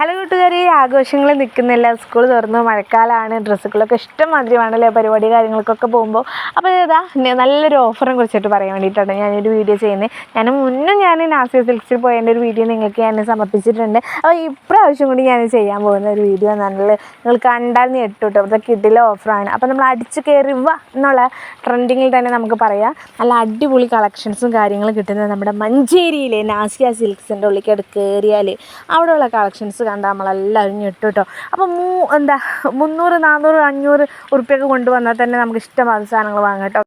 Hello കൂട്ടുകാരെ ആഘോഷങ്ങൾ നിൽക്കുന്നില്ല സ്കൂൾ തുറന്നു മഴക്കാലമാണ് ഡ്രസ്സുകളൊക്കെ ഇഷ്ടം വേണമല്ലേ പരിപാടി കാര്യങ്ങൾക്കൊക്കെ പോകുമ്പോൾ. അപ്പോൾ ഇതാ നല്ലൊരു ഓഫറും കുറിച്ചിട്ട് പറയാൻ വേണ്ടിയിട്ടാണ് ഞാനൊരു വീഡിയോ ചെയ്യുന്നത്. ഞാൻ മുന്നേ ഞാൻ നാസിയ സിൽക്സിൽ പോയതിന്റെ ഒരു വീഡിയോ നിങ്ങൾക്ക് ഞാൻ സമർപ്പിച്ചിട്ടുണ്ട്. അപ്പോൾ ഇപ്രാവശ്യം കൂടി ഞാൻ ചെയ്യാൻ പോകുന്ന ഒരു വീഡിയോ നല്ല നിങ്ങൾ കണ്ടാൽ ഞെട്ടു കേട്ടോ അവിടുത്തെ കിഡിലെ ഓഫറാണ് അപ്പോൾ നമ്മൾ അടിച്ച് കയറി എന്നുള്ള ട്രെൻഡിങ്ങിൽ തന്നെ നമുക്ക് പറയാം. നല്ല അടിപൊളി കളക്ഷൻസും കാര്യങ്ങളും കിട്ടുന്നത് നമ്മുടെ മഞ്ചേരിയിലെ നാസിയ സിൽക്സിന്റെ ഉള്ളിലേക്ക് കയറിയാൽ അവിടെയുള്ള കളക്ഷൻസ് കണ്ടാൽ നമ്മളെല്ലാം ഞെട്ടും കേട്ടോ അപ്പോൾ മൂ എന്താ മുന്നൂറ് നാനൂറ് അഞ്ഞൂറ് ഉറുപ്പ്യൊക്കെ കൊണ്ടുവന്നാൽ തന്നെ നമുക്ക് ഇഷ്ടമാകുന്ന സാധനങ്ങൾ വാങ്ങാം കേട്ടോ.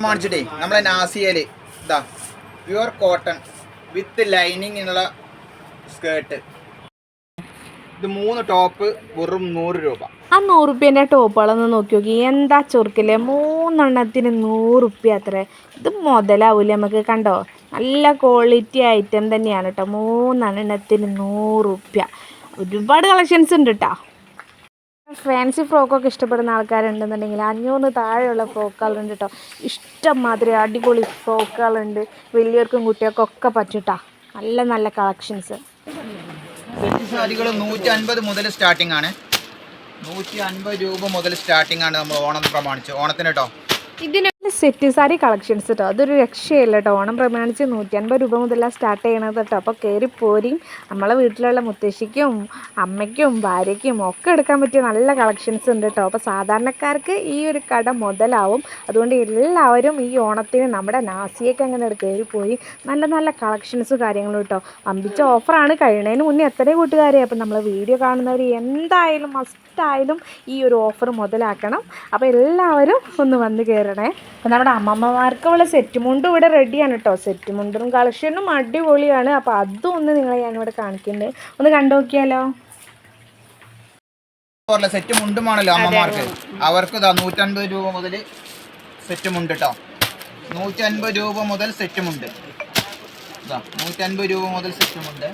കാണിച്ചിട്ടേ നമ്മളെ നാസിയൽ ഇതാ പ്യുവർ കോട്ടൺ വിത്ത് ലൈനിങ് ഉള്ള സ്കേർട്ട് ഇത് മൂന്ന് ടോപ്പ് വെറും നൂറ് രൂപ. ആ നൂറുപ്യേന്റെ ടോപ്പുകളൊന്ന് നോക്കി നോക്കി. എന്താ ചൊറുക്കില്ലേ? മൂന്നെണ്ണത്തിന് നൂറുപ്യ അത്രേ. ഇത് മുതലാവൂലേ നമുക്ക് കണ്ടോ? നല്ല ക്വാളിറ്റി ഐറ്റം തന്നെയാണ് കേട്ടോ മൂന്നെണ്ണത്തിന് നൂറുപ്യ. ഒരുപാട് കളക്ഷൻസ് ഉണ്ട് കേട്ടോ ഫാൻസി ഫ്രോക്കൊക്കെ ഇഷ്ടപ്പെടുന്ന ആൾക്കാരുണ്ടെന്നുണ്ടെങ്കിൽ അഞ്ഞൂറിന് താഴെയുള്ള ഫ്രോക്കുകളുണ്ട് കേട്ടോ ഇഷ്ടം മാതിരി അടിപൊളി ഫ്രോക്കുകളുണ്ട്. വലിയവർക്കും കുട്ടികൾക്കൊക്കെ പറ്റും കേട്ടോ നല്ല നല്ല കളക്ഷൻസ് സെറ്റ് സാരികൾ നൂറ്റി അൻപത് മുതൽ സ്റ്റാർട്ടിംഗ് ആണ്. നൂറ്റി അൻപത് രൂപ മുതൽ സ്റ്റാർട്ടിംഗ് ആണ് നമ്മൾ ഓണം പ്രമാണിച്ചു ഓണത്തിന് കേട്ടോ? ഇതിന് സെറ്റ് സാരി കളക്ഷൻസ് കേട്ടോ അതൊരു രക്ഷയല്ല കേട്ടോ ഓണം പ്രമാണിച്ച് നൂറ്റി അൻപത് രൂപ മുതലാണ് സ്റ്റാർട്ട് ചെയ്യണത് കേട്ടോ അപ്പോൾ കയറി പോരി. നമ്മളെ വീട്ടിലുള്ള മുത്തശ്ശിക്കും അമ്മയ്ക്കും ഭാര്യയ്ക്കും ഒക്കെ എടുക്കാൻ പറ്റിയ നല്ല കളക്ഷൻസ് ഉണ്ട് കേട്ടോ അപ്പോൾ സാധാരണക്കാർക്ക് ഈ ഒരു കട മുതലാവും. അതുകൊണ്ട് എല്ലാവരും ഈ ഓണത്തിന് നമ്മുടെ നാസിയൊക്കെ അങ്ങനെ കയറി പോയി നല്ല നല്ല കളക്ഷൻസ് കാര്യങ്ങളും കേട്ടോ അമ്പിച്ച ഓഫറാണ്. കഴിയണതിന് മുന്നേ എത്ര കൂട്ടുകാരെ. അപ്പോൾ നമ്മൾ വീഡിയോ കാണുന്നവർ എന്തായാലും മസ്റ്റായാലും ഈ ഒരു ഓഫർ മുതലാക്കണം. അപ്പോൾ എല്ലാവരും ഒന്ന് വന്ന് കയറണേ അപ്പോൾ നമ്മുടെ അമ്മമ്മമാർക്കുള്ള സെറ്റ് മുണ്ടും ഇവിടെ റെഡിയാണ് കേട്ടോ സെറ്റ് മുണ്ടും കളക്ഷനും അടിപൊളിയാണ്. അപ്പോൾ അതും ഒന്ന് നിങ്ങളെ ഞാനിവിടെ കാണിക്കുന്നുണ്ട് ഒന്ന് കണ്ടു നോക്കിയാലോ? സെറ്റ് മുണ്ടുമാണല്ലോ അമ്മമാർക്ക്. അവർക്ക് നൂറ്റൻപത് രൂപ മുതൽ സെറ്റ് മുണ്ട് കേട്ടോ നൂറ്റൻപത് രൂപ മുതൽ സെറ്റ് മുണ്ട്. നൂറ്റൻപത് രൂപ മുതൽ സെറ്റ് മുണ്ട്.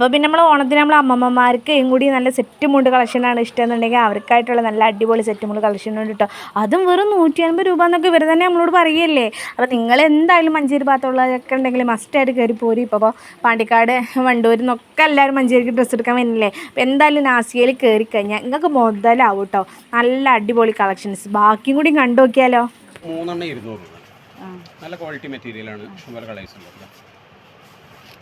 അപ്പോൾ പിന്നെ നമ്മൾ ഓണത്തിന് നമ്മൾ അമ്മമ്മമാർക്ക് കൂടി നല്ല സെറ്റ് മുണ്ട് കളക്ഷനാണ് ഇഷ്ടം എന്നുണ്ടെങ്കിൽ അവർക്കായിട്ടുള്ള നല്ല അടിപൊളി സെറ്റ് മുണ്ട് കളക്ഷൻ ഉണ്ട് കേട്ടോ അതും വെറും നൂറ്റി അൻപത് രൂപ എന്നൊക്കെ ഇവർ തന്നെ നമ്മളോട് പറയല്ലേ. അപ്പോൾ നിങ്ങൾ എന്തായാലും മഞ്ചേരി ഭാഗത്തുള്ളതൊക്കെ ഉണ്ടെങ്കിൽ മസ്റ്റായിട്ട് കയറി പോരി. ഇപ്പോൾ പാണ്ടിക്കാട് വണ്ടൂരിൽ നിന്നൊക്കെ എല്ലാവരും മഞ്ചേരിക്ക് ഡ്രസ്സ് എടുക്കാൻ വരുന്നില്ലേ അപ്പോൾ എന്തായാലും നാസികയിൽ കയറി കഴിഞ്ഞാൽ നിങ്ങൾക്ക് മുതലാവും കേട്ടോ നല്ല അടിപൊളി കളക്ഷൻസ് ബാക്കിയും കൂടി കണ്ടു നോക്കിയാലോ? മൂന്നെണ്ണം ഇരുന്നൂറ് നല്ല ക്വാളിറ്റി മെറ്റീരിയലാണ് ഇഷ്ടംപോലെ കളേഴ്സ്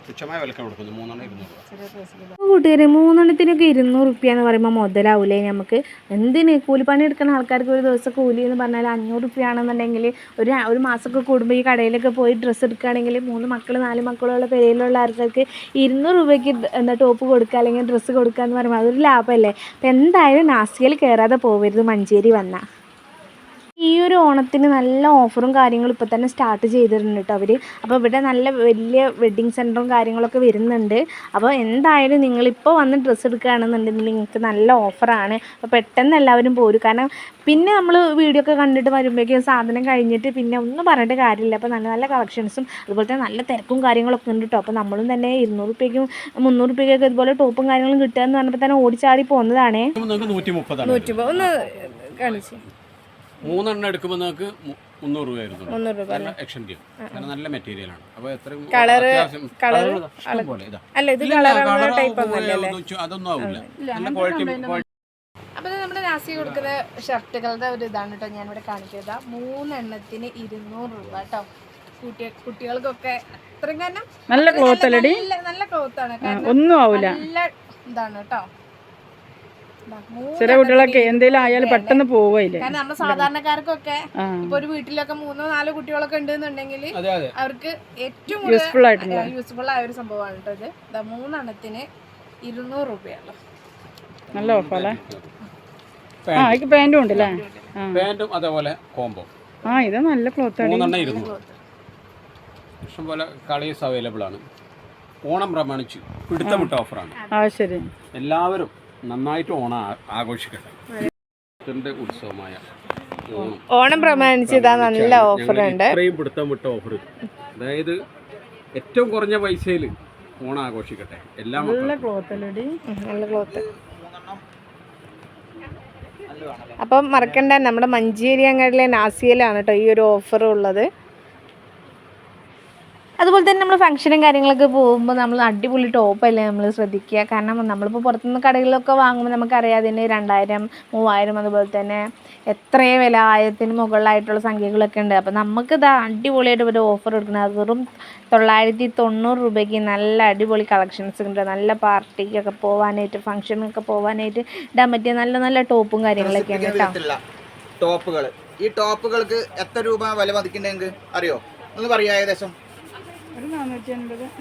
തുച്ഛമായ വിലക്കാണ് കൊടുക്കുന്നത് മൂന്നെണ്ണം ഇരുന്നൂറ് രൂപ. കൂട്ടുകാരെ മൂന്നെണ്ണത്തിനൊക്കെ ഇരുന്നൂറ് റുപ്യ എന്ന് പറയുമ്പോൾ മുതലാവൂലേ നമുക്ക് എന്തിന്? കൂലിപ്പണി എടുക്കുന്ന ആൾക്കാർക്ക് ഒരു ദിവസം കൂലി എന്ന് പറഞ്ഞാൽ അഞ്ഞൂറ് റുപ്യ ആണെന്നുണ്ടെങ്കിൽ ഒരു ഒരു മാസമൊക്കെ കൂടുമ്പോൾ ഈ കടയിലൊക്കെ പോയി ഡ്രസ്സ് എടുക്കുകയാണെങ്കിൽ മൂന്ന് മക്കൾ നാല് മക്കളുള്ള പേരിലുള്ള ആൾക്കാർക്ക് ഇരുന്നൂറ് രൂപയ്ക്ക് എന്താ ടോപ്പ് കൊടുക്കുക അല്ലെങ്കിൽ ഡ്രസ്സ് കൊടുക്കുക എന്ന് പറയുമ്പോൾ അതൊരു ലാഭമല്ലേ? അപ്പം എന്തായാലും നാസികയിൽ കയറാതെ പോവരുത് മഞ്ചേരി വന്നാൽ ഈ ഒരു ഓണത്തിന് നല്ല ഓഫറും കാര്യങ്ങളും ഇപ്പോൾ തന്നെ സ്റ്റാർട്ട് ചെയ്തിട്ടുണ്ട് കേട്ടോ അവർ അപ്പോൾ ഇവിടെ നല്ല വലിയ വെഡ്ഡിങ് സെന്ററും കാര്യങ്ങളൊക്കെ വരുന്നുണ്ട്. അപ്പോൾ എന്തായാലും നിങ്ങളിപ്പോൾ വന്ന് ഡ്രസ്സ് എടുക്കുകയാണെന്നുണ്ടെങ്കിൽ നിങ്ങൾക്ക് നല്ല ഓഫറാണ്. അപ്പോൾ പെട്ടെന്ന് എല്ലാവരും പോരും. കാരണം പിന്നെ നമ്മൾ വീഡിയോ ഒക്കെ കണ്ടിട്ട് വരുമ്പോഴേക്കും സാധനം കഴിഞ്ഞിട്ട് പിന്നെ ഒന്നും പറഞ്ഞിട്ട് കാര്യമില്ല. അപ്പോൾ നല്ല നല്ല കളക്ഷൻസും അതുപോലെ തന്നെ നല്ല തിരക്കും കാര്യങ്ങളൊക്കെ ഉണ്ട് കേട്ടോ അപ്പോൾ നമ്മളും തന്നെ ഇരുന്നൂറ് റുപ്യക്കും മുന്നൂറ് റുപ്യക്കൊക്കെ ഇതുപോലെ ടോപ്പും കാര്യങ്ങളും കിട്ടുക എന്ന് പറഞ്ഞപ്പോൾ തന്നെ ഓടിച്ചാടി പോകുന്നതാണേ നൂറ്റി മുപ്പത് ഒന്ന് കാണിച്ചു. മൂന്നെണ്ണം എടുക്കുമ്പോൾ നിങ്ങൾക്ക് മു- മുന്നൂറ് രൂപ ആയിരുന്നു. നല്ല എക്സ്റ്റൻഡ് കാരണം നല്ല മെറ്റീരിയലാണ് അപ്പോൾ എത്ര പോലെ ഇതാ. അല്ല ഇത് കളർ colour ടൈപ്പ് ഒന്നല്ലേ അതൊന്നും ആവില്ല നല്ല ക്വാളിറ്റി അപ്പോൾ നമ്മുടെ നാസി കൊടുക്കുന്ന ഷർട്ടുകളുടെ ഒരു ഇതാണ് കേട്ടോ ഞാനിവിടെ കാണിക്കുന്നത് മൂന്നെണ്ണത്തിന് ഇരുന്നൂറ് രൂപ കേട്ടോ കുട്ടി കുട്ടികൾക്കൊക്കെ അത്രയും കാരണം നല്ല ക്ലോത്ത് അല്ലടി? നല്ല നല്ല ക്ലോത്ത് ആണ്. കാരണം ഒന്നും ആവില്ല നല്ല ഇതാണ് കേട്ടോ ചെറിയ കുട്ടികളൊക്കെ എന്തെങ്കിലും ആയാലും പെട്ടെന്ന് പോവില്ലേ കാരണം നമ്മുടെ സാധാരണക്കാർക്കൊക്കെ ഇപ്പൊ ഒരു വീട്ടിലൊക്കെ മൂന്നോ നാലോ കുട്ടികളൊക്കെ ഉണ്ടെന്നുണ്ടെങ്കിൽ അവർക്ക് ഏറ്റവും യൂസ്ഫുൾ ആയിട്ടുള്ള. യൂസ്ഫുൾ ആയ ഒരു സംഭവമാണ് കേട്ടോ ഇത്. ദാ മൂന്നെണ്ണത്തിന് ഇരുന്നൂറ് രൂപയാണ് നല്ല ഓഫല്ലേ ആ എനിക്ക് പാന്റും ഉണ്ട് അല്ലേ ആ. പാന്റും അതേപോലെ കോംബോ. ആ ഇത് നല്ല ക്ലോത്ത് ആണ്. മൂന്നെണ്ണം ഇരുന്നൂറ്. ഇഷ്ടംപോലെ കളേഴ്സ് അവൈലബിൾ ആണ്. ഓണം പ്രമാണിച്ച് പിടുത്തമിട്ട ഓഫറാണ്. ആ ശരി. എല്ലാവരും നന്നായിട്ട് ഓണം ആഘോഷിക്കട്ടെ. ഉത്സവമായ ഓണം. ഓണം പ്രമാണിച്ച് ഇതാ നല്ല ഓഫർ ഉണ്ട് ഇത്രയും പിടുത്തം വിട്ട ഓഫർ അതായത് ഏറ്റവും കുറഞ്ഞ പൈസയിൽ ഓണം ആഘോഷിക്കട്ടെ. എല്ലാ നല്ല മക്കളും നല്ല ക്ലോത്ത്. അപ്പം മറക്കണ്ട നമ്മുടെ മഞ്ചേരി അങ്ങാടിലെ നാസിയയിലാണ് കേട്ടോ ഈ ഒരു ഓഫർ ഉള്ളത് അതുപോലെ തന്നെ നമ്മൾ ഫംഗ്ഷനും കാര്യങ്ങളൊക്കെ പോകുമ്പോൾ നമ്മൾ അടിപൊളി ടോപ്പല്ലേ നമ്മൾ ശ്രദ്ധിക്കുക. കാരണം നമ്മളിപ്പോൾ പുറത്തുനിന്ന് കടകളിലൊക്കെ വാങ്ങുമ്പോൾ നമുക്കറിയാം അതിന് രണ്ടായിരം മൂവായിരം അതുപോലെ തന്നെ എത്രയോ വില ആയിരത്തിന് മുകളിലായിട്ടുള്ള സംഖ്യകളൊക്കെ ഉണ്ട്. അപ്പോൾ നമുക്ക് ഇത് അടിപൊളിയായിട്ട് ഒരു ഓഫർ കൊടുക്കുന്നത്. അത് വെറും തൊള്ളായിരത്തി തൊണ്ണൂറ് രൂപയ്ക്ക് നല്ല അടിപൊളി കളക്ഷൻസ് ഉണ്ട്. നല്ല പാർട്ടിക്കൊക്കെ പോകാനായിട്ട് ഫംഗ്ഷനൊക്കെ പോകാനായിട്ട് ഇടാൻ പറ്റിയ നല്ല നല്ല ടോപ്പും കാര്യങ്ങളൊക്കെ ഉണ്ട് കേട്ടോ. ടോപ്പുകൾ ഈ ടോപ്പുകൾക്ക് എത്ര രൂപ വില മതിക്കുന്നുണ്ടെങ്കിൽ അറിയോ? ഒന്ന് പറയാം ഏകദേശം.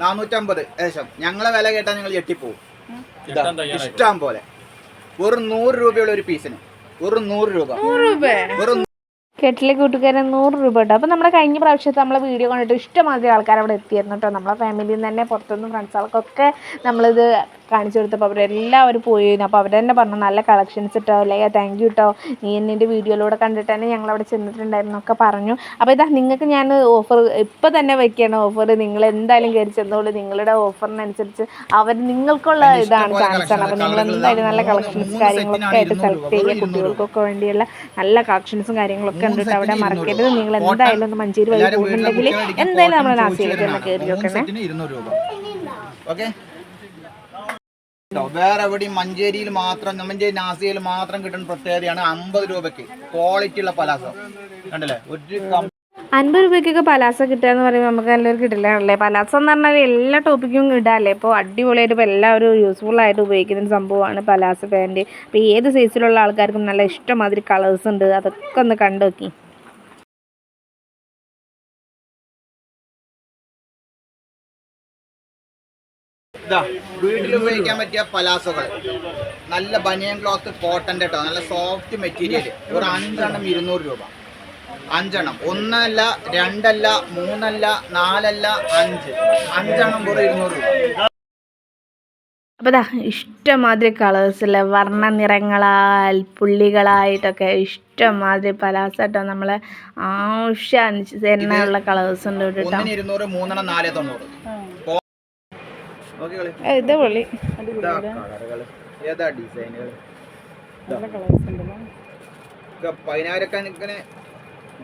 നാനൂറ്റമ്പത്. ഏകദേശം ഞങ്ങളെ വില കേട്ടാൽ ഞങ്ങൾ ഞെട്ടിപ്പോവും. ഇഷ്ടം പോലെ. ഒരു നൂറ് രൂപയുള്ള ഒരു പീസിന് ഒരു നൂറ് രൂപ. വെറും കെട്ടിലെ കൂട്ടുകാരൻ നൂറ് രൂപ കേട്ടോ അപ്പോൾ നമ്മുടെ കഴിഞ്ഞ പ്രാവശ്യത്തെ നമ്മളെ വീഡിയോ കണ്ടിട്ട് ഇഷ്ടമാതിരി ആൾക്കാർ അവിടെ എത്തിയിരുന്നു കേട്ടോ. നമ്മളെ ഫാമിലിയിൽ നിന്ന് തന്നെ പുറത്തുനിന്ന് ഫ്രണ്ട്സുകൾക്കൊക്കെ നമ്മളിത് കാണിച്ചു കൊടുത്തപ്പോൾ അവരെല്ലാവരും പോയിരുന്നു അപ്പോൾ അവർ തന്നെ പറഞ്ഞു നല്ല കളക്ഷൻസ് ഇട്ടോ അല്ലെങ്കിൽ താങ്ക് യു കേട്ടോ നീ എന്നിന്റെ വീഡിയോയിലൂടെ കണ്ടിട്ട് തന്നെ ഞങ്ങൾ അവിടെ ചെന്നിട്ടുണ്ടായിരുന്നു ഒക്കെ പറഞ്ഞു. അപ്പോൾ ഇതാ നിങ്ങൾക്ക് ഞാൻ ഓഫർ ഇപ്പോൾ തന്നെ വയ്ക്കുകയാണ് ഓഫർ നിങ്ങൾ എന്തായാലും കയറി ചെന്നോളൂ. നിങ്ങളുടെ ഓഫറിനനുസരിച്ച് അവർ നിങ്ങൾക്കുള്ള ഇതാണ് ചാൻസ് ആണ്. അപ്പോൾ നിങ്ങൾ എന്തായാലും നല്ല കളക്ഷൻസ് കാര്യങ്ങളൊക്കെ ആയിട്ട് സെലക്ട് ചെയ്യുക. കുട്ടികൾക്കൊക്കെ വേണ്ടിയുള്ള നല്ല കളക്ഷൻസും കാര്യങ്ങളൊക്കെ ഉണ്ട് കേട്ടോ അവിടെ മറക്കരുത് നിങ്ങൾ എന്തായാലും ഒന്ന് മഞ്ചേരി വഴി പോകുന്നുണ്ടെങ്കിൽ എന്തായാലും നമ്മൾ നാസിയിലേക്ക് ഒന്ന് കയറി നോക്കണേ. ഓക്കെ? വേറെ എവിടെയും മഞ്ചേരിയിൽ മാത്രം മഞ്ചേരി നാസിയയിൽ മാത്രം കിട്ടുന്ന പ്രത്യേകതയാണ് അമ്പത് രൂപയ്ക്ക്. ക്വാളിറ്റി ഉള്ള പലാസം. കണ്ടല്ലേ? ഒരു അൻപത് രൂപയ്ക്കൊക്കെ പലാസ കിട്ടുക എന്ന് പറയുമ്പോൾ നമുക്ക് നല്ലൊരു കിട്ടില്ലാണല്ലേ പലാസ എന്ന് പറഞ്ഞാൽ എല്ലാ ടോപ്പിക്കും ഇടാല്ലേ? ഇപ്പോൾ അടിപൊളിയായിട്ട് ഇപ്പോൾ എല്ലാവരും യൂസ്ഫുൾ ആയിട്ട് ഉപയോഗിക്കുന്ന ഒരു സംഭവമാണ് പലാസ പാന്റ് ഇപ്പോൾ ഏത് സൈസിലുള്ള ആൾക്കാർക്കും നല്ല ഇഷ്ടമാതിരി കളേഴ്സ് ഉണ്ട്. അതൊക്കെ ഒന്ന് കണ്ടു നോക്കി. ഇതാ വീട്ടിൽ ഉപയോഗിക്കാൻ പറ്റിയ പലാസോകൾ. നല്ല ബനിയൻ ക്ലോത്ത് കോട്ടന്റെ കേട്ടോ നല്ല സോഫ്റ്റ് മെറ്റീരിയൽ ഒരു അഞ്ചെണ്ണം ഇരുന്നൂറ് രൂപ. അഞ്ചെണ്ണം. ഒന്നല്ല രണ്ടല്ല മൂന്നല്ല നാലല്ല അഞ്ച്. അഞ്ചെണ്ണം വെറും ഇരുന്നൂറ് രൂപ. അപ്പോൾ ദാ ഇഷ്ടമാതിരി കളേഴ്സിൽ വർണ നിറങ്ങളാൽ പുള്ളികളായിട്ടൊക്കെ ഇഷ്ടമാതിരി പലാസട്ടോ നമ്മളെ ആവശ്യമുള്ള കളേഴ്സ് ഉണ്ട് കേട്ടോ. ഇരുന്നൂറ് മൂന്നെണ്ണം നാല് തൊണ്ണൂറ്. ഇത് കളറുകൾ ഏതാ ഡിസൈനുകൾ പതിനായിരക്കണക്കിന്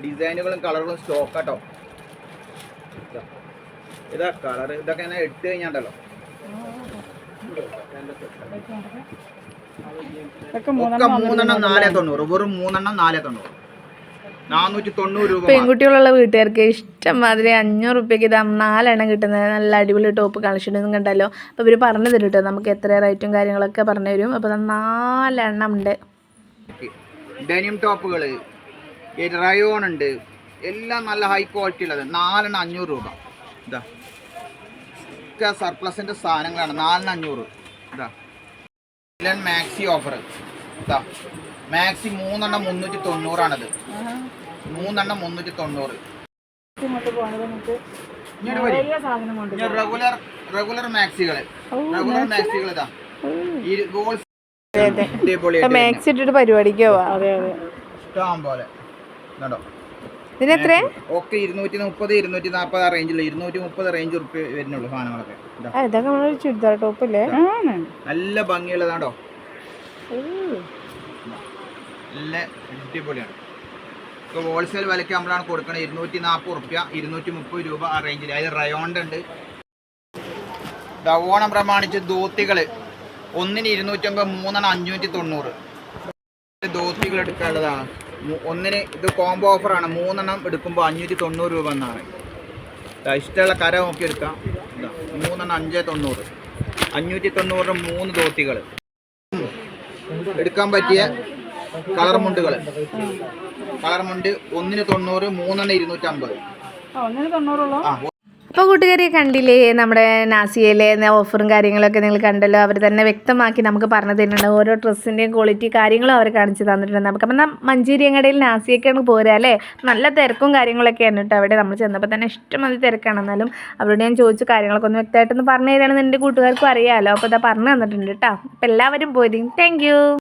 ഡിസൈനുകളും കളറുകളും സ്റ്റോക്കാട്ടോ ഇതാ. കളർ ഇതൊക്കെ ഞാൻ ഇട്ട് കഴിഞ്ഞാണ്ടല്ലോ. മൂന്നെണ്ണം നാലേ തൊണ്ണൂറ്. വെറും മൂന്നെണ്ണം നാലേ തൊണ്ണൂറ് നാനൂറ്റി തൊണ്ണൂറ് രൂപ മാത്രം. പെൺകുട്ടികളുള്ള വീട്ടുകാർക്ക് ഇഷ്ടം മാതിരി അഞ്ഞൂറ് റുപ്യക്ക് ഇത് നാലെണ്ണം കിട്ടുന്നത് നല്ല അടിപൊളി ടോപ്പ് കളക്ഷൻ ഒന്നും കണ്ടല്ലോ അപ്പോൾ ഇവർ പറഞ്ഞു തരും കേട്ടോ നമുക്ക് എത്ര റേറ്റും കാര്യങ്ങളൊക്കെ പറഞ്ഞു തരും. അപ്പോൾ നാലെണ്ണം ഉണ്ട്. ഡെനിം ടോപ്പുകൾ റയോൺ ഉണ്ട്. എല്ലാം നല്ല ഹൈ ക്വാളിറ്റി ഉള്ളത്. നാലെണ്ണം അഞ്ഞൂറ് രൂപ. ഇതാ സാധനങ്ങളാണ്. നാലെണ്ണം അഞ്ഞൂറ്. ഇതാ മാക്സി ഓഫർ മാക്സി മൂന്നെണ്ണം മുന്നൂറ്റി തൊണ്ണൂറാണത് മൂന്നെണ്ണം മുന്നൂറ്റി തൊണ്ണൂറ് റെഗുലർ റെഗുലർ മാക്സികൾ റെഗുലർ മാക്സികൾ ഇതാ. മാക്സ് ഇട്ടിട്ട് പരിപാടിക്ക്? അതെ അതെ. ഇഷ്ടം പോലെ. കണ്ടോ? ഇതിനെത്ര ഒക്കെ ഇരുന്നൂറ്റി മുപ്പത് ഇരുന്നൂറ്റി നാൽപ്പത് ആ റേഞ്ചിൽ ഇരുന്നൂറ്റി മുപ്പത് റേഞ്ച് ഉറുപ്പ് വരുന്നുള്ളൂ സാധനങ്ങളൊക്കെ. ഇതാ. ഇതൊക്കെ ചുരിദാർ ടോപ്പ് നല്ല ഭംഗിയുള്ളതാണ്ടോ നല്ല അടിപൊളിയാണ്. ഇപ്പോൾ ഹോൾസെയിൽ വിലയ്ക്ക് നമ്മളാണ് കൊടുക്കുന്നത് ഇരുന്നൂറ്റി നാൽപ്പത് റുപ്യ ഇരുന്നൂറ്റി മുപ്പത് രൂപ ആ റേഞ്ചിൽ അതിൽ റയോണ്ട് ഉണ്ട്. ഓണം പ്രമാണിച്ച് ധോത്തികൾ ഒന്നിന് ഇരുന്നൂറ്റമ്പത് മൂന്നെണ്ണം അഞ്ഞൂറ്റി തൊണ്ണൂറ് ധോത്തികൾ എടുക്കാനുള്ളതാണ്. ഒന്നിന് ഇത് കോംബോ ഓഫറാണ് മൂന്നെണ്ണം എടുക്കുമ്പോൾ അഞ്ഞൂറ്റി തൊണ്ണൂറ് രൂപ എന്നാണ്. ഇഷ്ടമുള്ള കര നോക്കി എടുക്കാം മൂന്നെണ്ണം അഞ്ചേ തൊണ്ണൂറ്. അഞ്ഞൂറ്റി തൊണ്ണൂറിന് മൂന്ന് ധോത്തികൾ എടുക്കാൻ പറ്റിയ കളർ മുണ്ടുകൾ. കളർ മുണ്ട് ഒന്നിന് തൊണ്ണൂറ് മൂന്നെണ്ണം ഇരുന്നൂറ്റമ്പത്. ഒന്നിന് തൊണ്ണൂറുള്ളൂ? ആ അപ്പോൾ കൂട്ടുകാരെ കണ്ടില്ലേ നമ്മുടെ നാസിയയിലെ ഓഫറും കാര്യങ്ങളൊക്കെ നിങ്ങൾ കണ്ടല്ലോ അവർ തന്നെ വ്യക്തമാക്കി നമുക്ക് പറഞ്ഞു തരുന്നുണ്ട്. ഓരോ ഡ്രസ്സിന്റെയും ക്വാളിറ്റി കാര്യങ്ങളും അവർ കാണിച്ചു തന്നിട്ടുണ്ട് നമുക്ക്. അപ്പം മഞ്ചേരിയങ്ങടയിൽ നാസിയൊക്കെയാണ് പോരുക അല്ലേ? നല്ല തിരക്കും കാര്യങ്ങളൊക്കെയാണ് കേട്ടോ അവിടെ. നമ്മൾ ചെന്നപ്പോൾ തന്നെ ഇഷ്ടമതി തിരക്കാണ്. എന്നാലും അവരോട് ഞാൻ ചോദിച്ച കാര്യങ്ങളൊക്കെ ഒന്ന് വ്യക്തമായിട്ടൊന്ന് പറഞ്ഞു തരാണെന്ന് എന്റെ കൂട്ടുകാർക്കും അറിയാമല്ലോ അപ്പോൾ ഇതാ പറഞ്ഞു തന്നിട്ടുണ്ട് കേട്ടോ. അപ്പോൾ എല്ലാവരും പോയി താങ്ക്